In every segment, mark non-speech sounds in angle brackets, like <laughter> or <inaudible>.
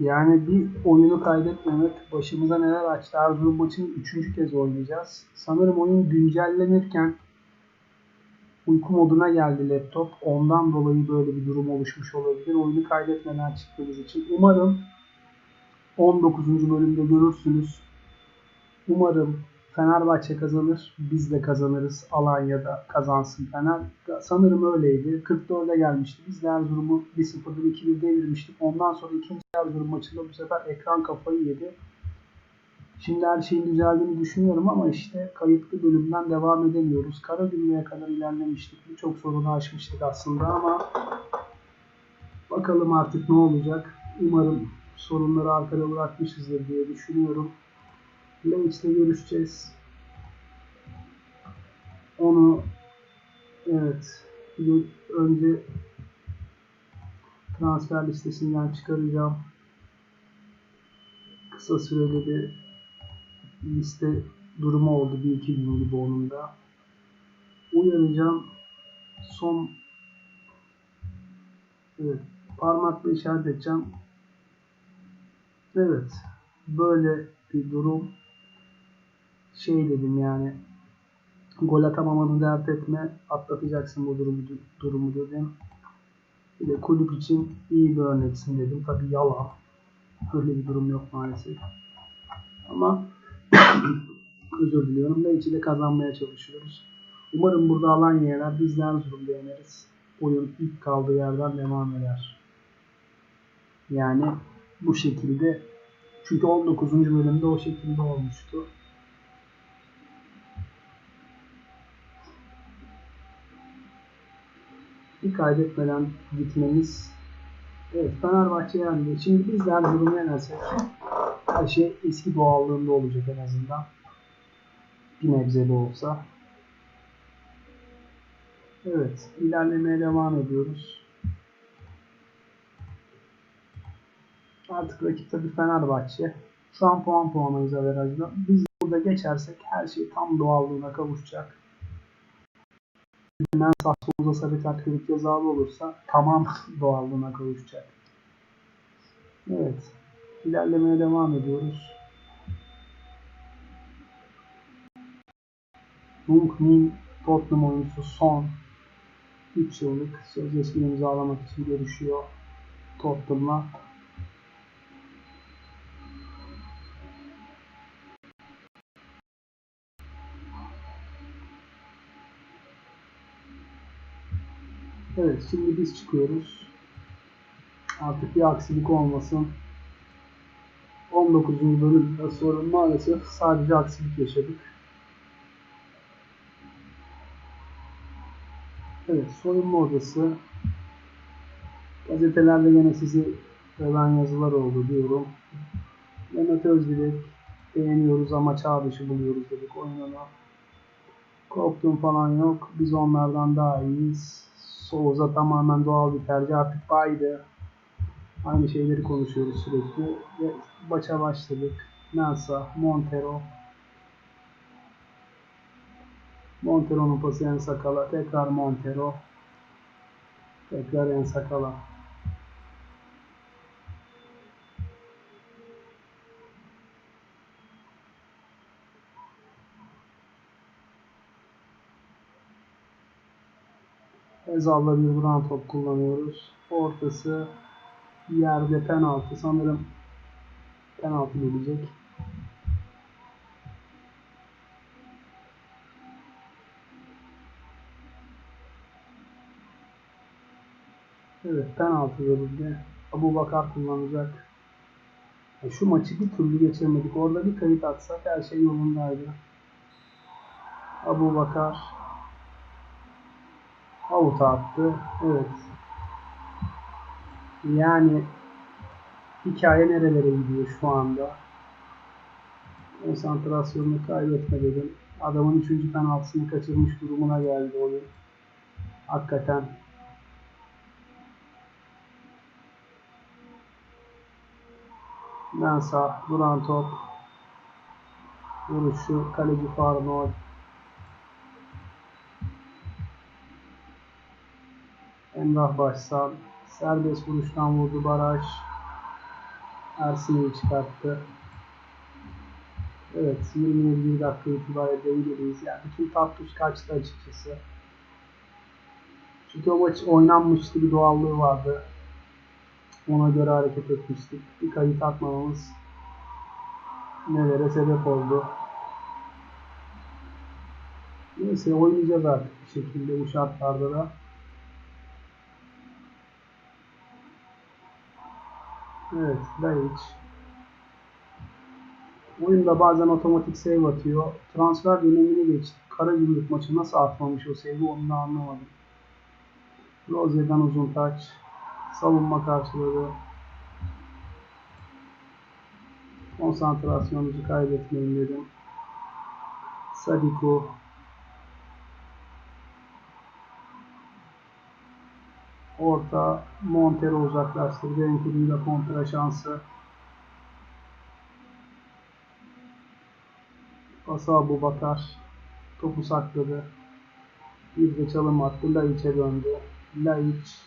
Yani bir oyunu kaydetmemek başımıza neler açtı. Erzurum maçını üçüncü kez oynayacağız. Sanırım oyun güncellenirken uyku moduna geldi laptop. Ondan dolayı böyle bir durum oluşmuş olabilir. Oyunu kaydetmeden çıktığımız için. Umarım 19. bölümde görürsünüz. Umarım Fenerbahçe kazanır. Biz de kazanırız. Alanya'da kazansın Fener. Sanırım öyleydi. 44'e gelmişti. Biz de Erzurum'u 1-0'dan 2-1 devirmiştik. Ondan sonra ikinci Erzurum maçında bu sefer ekran kafayı yedi. Şimdi her şeyin düzeldiğini düşünüyorum ama işte kayıtlı bölümden devam edemiyoruz. Karagümrük'e kadar ilerlemiştik. Birçok sorunu aşmıştık aslında ama bakalım artık ne olacak. Umarım sorunları arkada bırakmışızdır diye düşünüyorum. Lynch'le görüşeceğiz. Onu evet önce transfer listesinden çıkaracağım. Kısa süreli bir liste durumu oldu. Bir iki gün gibi onun da. Uyaracağım. Son evet parmakla işaret edeceğim. Evet. Böyle bir durum şey dedim yani gol atamamanı dert etme atlatacaksın bu durumu, durumu dedim. Bir de kulüp için iyi bir örneksin dedim. Tabi yalan. Öyle bir durum yok maalesef. Ama <coughs> özür diliyorum. Belki de kazanmaya çalışıyoruz. Umarım burada alan yener. Biz Erzurum'da yeneriz. Oyun ilk kaldığı yerden devam eder. Yani bu şekilde çünkü 19. bölümde o şekilde olmuştu. Bir kaybetmeden gitmemiz Evet Fenerbahçe yendi. Şimdi biz de Erzurum'u yenersek her şey eski doğallığında olacak en azından. Bir nebze de olsa. Evet ilerlemeye devam ediyoruz. Artık rakip tabi Fenerbahçe. Şu an puan puanıyız averajda. Biz burada geçersek her şey tam doğallığına kavuşacak. Hemen Sassuolo'da sarı kart görüp cezalı olursa tamam <laughs> doğallığına kavuşacak. Evet. İlerlemeye devam ediyoruz. Jung Min Tottenham oyuncusu son 3 yıllık sözleşme imzalamak için görüşüyor Tottenham'la. Evet şimdi biz çıkıyoruz. Artık bir aksilik olmasın. 19. bölümde sorun maalesef sadece aksilik yaşadık. Evet soyunma odası. Gazetelerde yine sizi öven yazılar oldu diyorum. Mehmet Özdilek beğeniyoruz ama çağ dışı buluyoruz dedik oyununu. Korktuğum falan yok. Biz onlardan daha iyiyiz. Souza tamamen doğal bir tercih. Artık baydı. Aynı şeyleri konuşuyoruz sürekli. Ve maça başladık. Mensa, Montero. Montero'nun pası en sakala. Tekrar Montero. Tekrar en sakala. Ezal'la bir vuran top kullanıyoruz. Ortası yerde penaltı. Sanırım penaltı gelecek. Evet penaltı verildi. Abu Bakar kullanacak. Şu maçı bir türlü geçirmedik. Orada bir kayıt atsak her şey yolundaydı. Abu Bakar out attı. Evet. Yani hikaye nerelere gidiyor şu anda? Konsantrasyonunu kaybetme dedim. Adamın üçüncü penaltısını kaçırmış durumuna geldi oyun. Hakikaten Mensa, duran top. Vuruşu, kaleci Farnol. Emrah Başsal. Serbest vuruştan vurdu baraj. Ersin'i çıkarttı. Evet 21 dakika itibariyle dengeliyiz. Yani bütün tatlıs kaçtı açıkçası. Çünkü o maç oynanmıştı bir doğallığı vardı. Ona göre hareket etmiştik. Bir kayıt atmamamız nelere sebep oldu. Neyse oynayacağız artık bir şekilde bu şartlarda da. Evet, Laiç. Oyunda bazen otomatik save atıyor. Transfer dönemini geçti. Kara gümrük maçı nasıl atmamış o save'i onu da anlamadım. Rozier'den uzun taç. Savunma karşıladı. Konsantrasyonunuzu kaybetmeyin dedim. Sadiko. Orta Montero uzaklaştırdı. Enkudu'yla kontra şansı. Pası Abu Bakar. Topu sakladı. Bir de çalım attı. Laiç'e döndü. Laiç.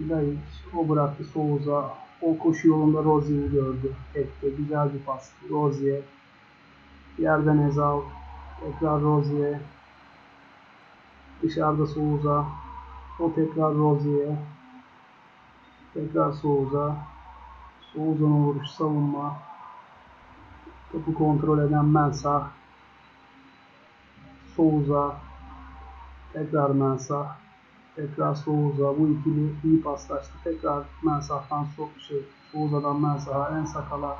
Laiç. O bıraktı Souza. O koşu yolunda Rozier'i gördü. Tekte. Güzel bir pas. Rozier. Yerden Ezal. Tekrar Rozier. Dışarıda Souza. O tekrar Rozier. Tekrar Souza. Souza'nın vuruş savunma. Topu kontrol eden Mensah. Souza. Tekrar Mensah. Tekrar Souza. Bu ikili iyi paslaştı. Tekrar Mensah'tan so şey, Souza'dan Mensah'a en sakala.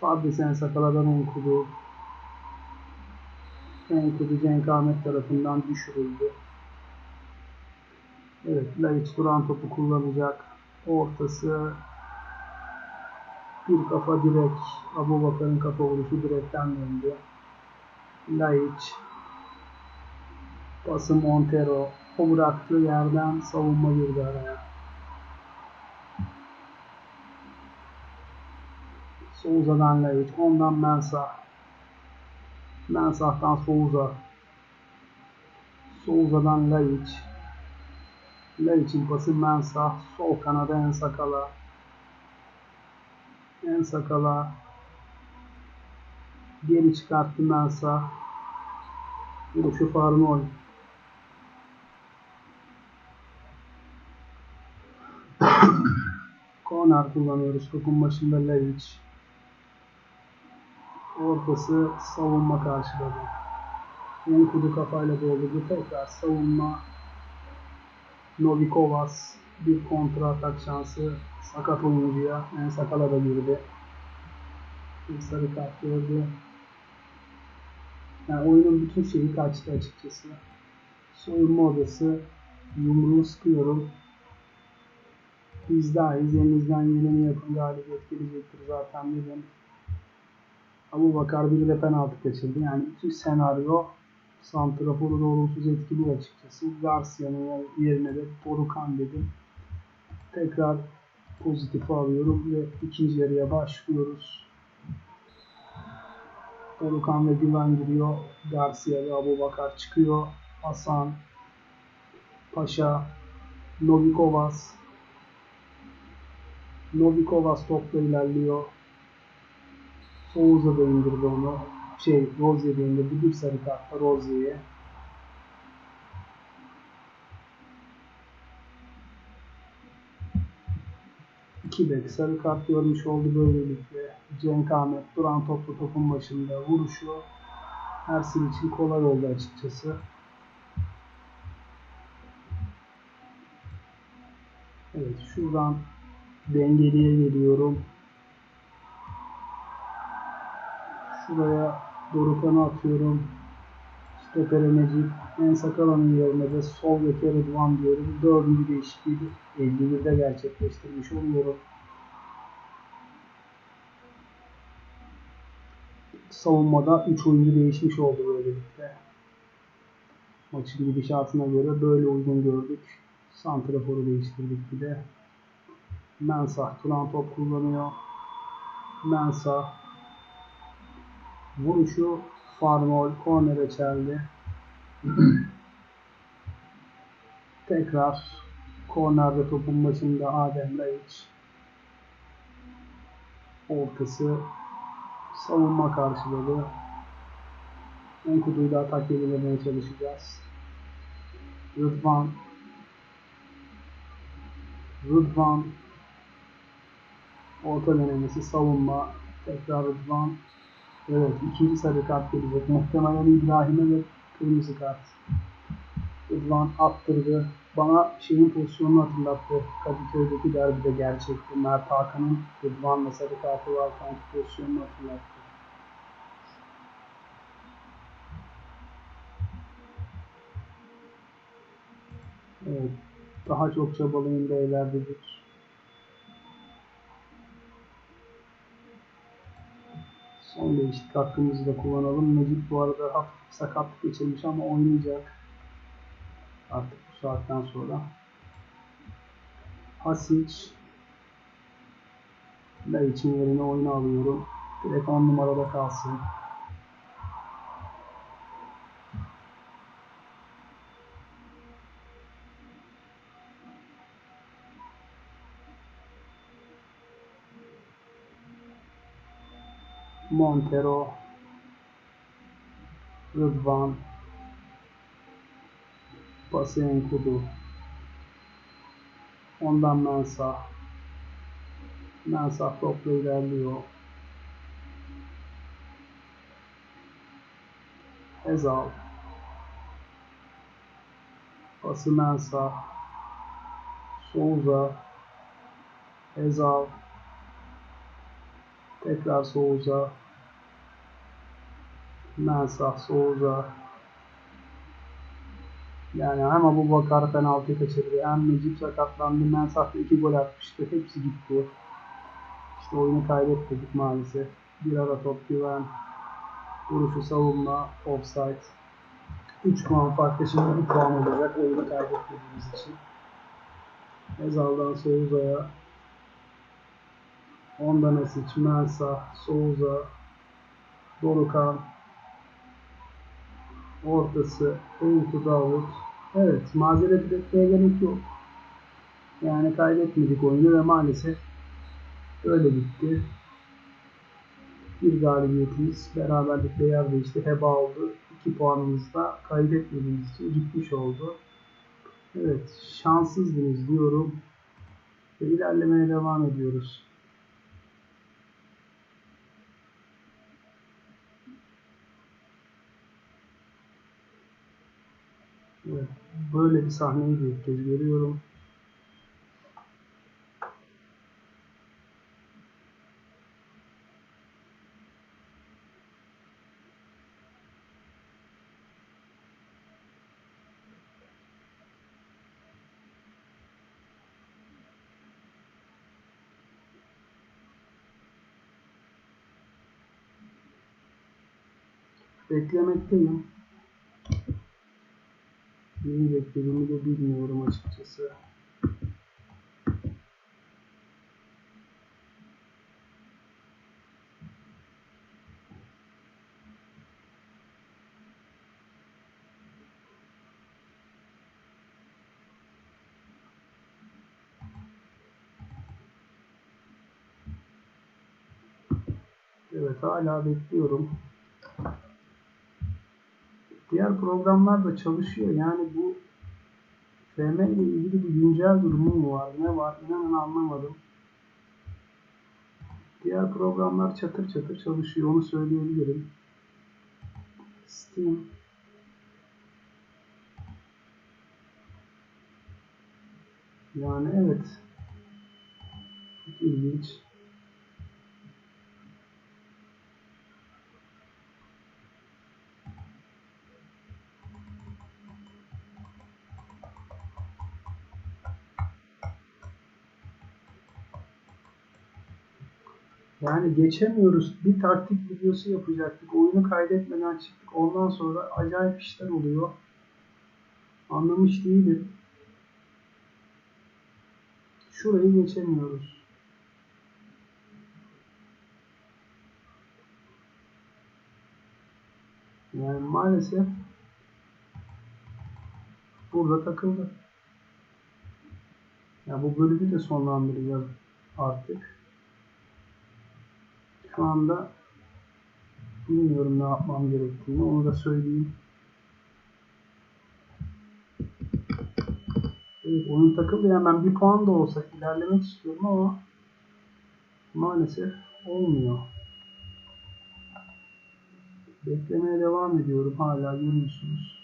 Fabrice en sakala'dan Enkudu. Enkudu Cenk Ahmet tarafından düşürüldü. Evet, Laiç duran topu kullanacak. Ortası bir kafa direk. Abu Bakar'ın kafa vuruşu direkten döndü. Laiç. Pası Montero. O bıraktığı yerden savunma girdi araya. Souza'dan Laiç. Ondan Mensah. Mensah'tan Souza. Souza'dan Laiç. Laiç'in pası Mensah. Sol kanada en sakala. En sakala. Geri çıkarttı Mensah. Vuruşu Farnol. <coughs> Corner kullanıyoruz. Topun başında Laiç. Ortası savunma karşıladı. Enkudu kafayla doldurdu. Tekrar savunma. Novikovas bir kontra atak şansı sakat oyuncuya. En sakala da girdi. Bir sarı kart gördü. Yani oyunun bütün şeyi kaçtı açıkçası. Soyunma odası yumruğu sıkıyorum. Biz dahiyiz. Elinizden geleni yapın. Galibiyet gelecektir zaten dedim. Abu Bakar biri de penaltı kaçırdı. Yani bütün senaryo Santrafor'u da olumsuz etkiliyor açıkçası. Garcia'nın yerine de Torukan dedim. Tekrar pozitif alıyorum ve ikinci yarıya başlıyoruz. Torukan ve Güven giriyor. Garcia ve Abu Bakar çıkıyor. Hasan, Paşa, Novikovas. Novikovas topla ilerliyor. Souza da indirdi onu. Şey, Rozier indirdi. Bir sarı kartla Rozier'e. İki bek sarı kart görmüş oldu böylelikle. Cenk Ahmet duran toplu topun başında vuruşu Ersin için kolay oldu açıkçası. Evet şuradan dengeliye geliyorum. Şuraya Dorukan'ı atıyorum. Stopere Necip. En Sakala'nın yerine de sol beke Rıdvan diyorum. Dördüncü değişikliği 51'de gerçekleştirmiş oluyorum. Savunmada 3 oyuncu değişmiş oldu böylelikle. Maçın gidişatına göre böyle uygun gördük. Santrafor'u değiştirdik bir de. Mensah Turan top kullanıyor. Mensah vuruşu Farmol kornere çeldi. <clears throat> Tekrar Kornerde topun başında Adem Laiç. Ortası savunma karşıladı. Enkudu'yu da atak belirlemeye çalışacağız. Rıdvan Rıdvan orta denemesi savunma tekrar Rıdvan evet ikinci sarı kart gelecek muhtemelen İbrahim'e ve kırmızı kart. Rıdvan attırdı. Bana şeyin pozisyonunu hatırlattı. Kadıköy'deki derbide gerçekti Mert Hakan'ın Rıdvan'la sarı kartı varken pozisyonunu hatırlattı. Evet, daha çok çabalayın beyler dedik. Son değişiklik hakkımızı da kullanalım. Necip bu arada hafif sakatlık geçirmiş ama oynayacak. Artık bu saatten sonra. Hasic için yerine oyunu alıyorum. Direkt 10 numarada kalsın. Montero, Rıdvan, Pasenkudu, ondan Mensah, Mensah topla ilerliyor. Ezal, pası Mensah, Souza, Ezal, Tekrar Souza. Mensah Souza. Yani hem Abu Bakar penaltı kaçırdı. Hem Necip sakatlandı. Mensah da iki gol atmıştı. Hepsi gitti. İşte oyunu kaybettik maalesef. Bir ara top güven. Vuruşu savunma. Offside. 3 puan farklı şimdi 1 puan olacak. Oyunu kaybetmediğimiz için. Ezal'dan Souza'ya Ondan Esic, Mensah, Souza, Dorukan, ortası, Enku Davut. Evet, mazeret üretmeye gerek yok. Yani kaybetmedik oyunu ve maalesef öyle bitti. Bir galibiyetimiz beraberlikle yer değişti. Heba oldu. 2 puanımız da kaybetmediğimiz için gitmiş oldu. Evet, şanssızdınız diyorum. Ve ilerlemeye devam ediyoruz. Böyle bir sahneyi de ilk kez görüyorum. Beklemekteyim. Neyi beklediğimi de bilmiyorum açıkçası. Evet hala bekliyorum. Diğer programlar da çalışıyor. Yani bu FM ile ilgili bir güncel durumu mu var? Ne var? İnanın anlamadım. Diğer programlar çatır çatır çalışıyor. Onu söyleyebilirim. Steam Yani evet. Çok ilginç. Yani geçemiyoruz. Bir taktik videosu yapacaktık. Oyunu kaydetmeden çıktık. Ondan sonra acayip işler oluyor. Anlamış değilim. Şurayı geçemiyoruz. Yani maalesef burada takıldı. Ya bu bölümü de sonlandıracağız artık. Şu anda bilmiyorum ne yapmam gerektiğini. Onu da söyleyeyim. Evet oyun takıldı. Yani bir puan da olsa ilerlemek istiyorum ama maalesef olmuyor. Beklemeye devam ediyorum. Hala görüyorsunuz.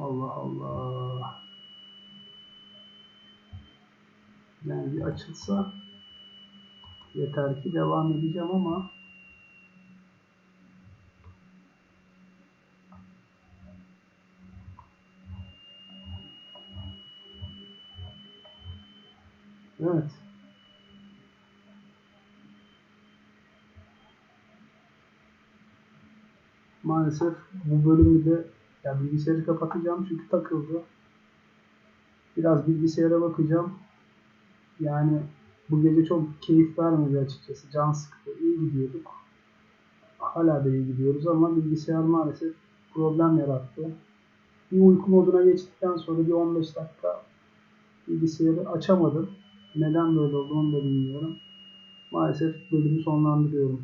Allah Allah. Yani bir açılsa yeter ki devam edeceğim ama Evet. Maalesef bu bölümü de ya bilgisayarı kapatacağım çünkü takıldı. Biraz bilgisayara bakacağım. Yani bu gece çok keyif vermedi açıkçası. Can sıktı. İyi gidiyorduk. Hala da iyi gidiyoruz ama bilgisayar maalesef problem yarattı. Bir uyku moduna geçtikten sonra bir 15 dakika bilgisayarı açamadım. Neden böyle oldu onu da bilmiyorum. Maalesef bölümü sonlandırıyorum.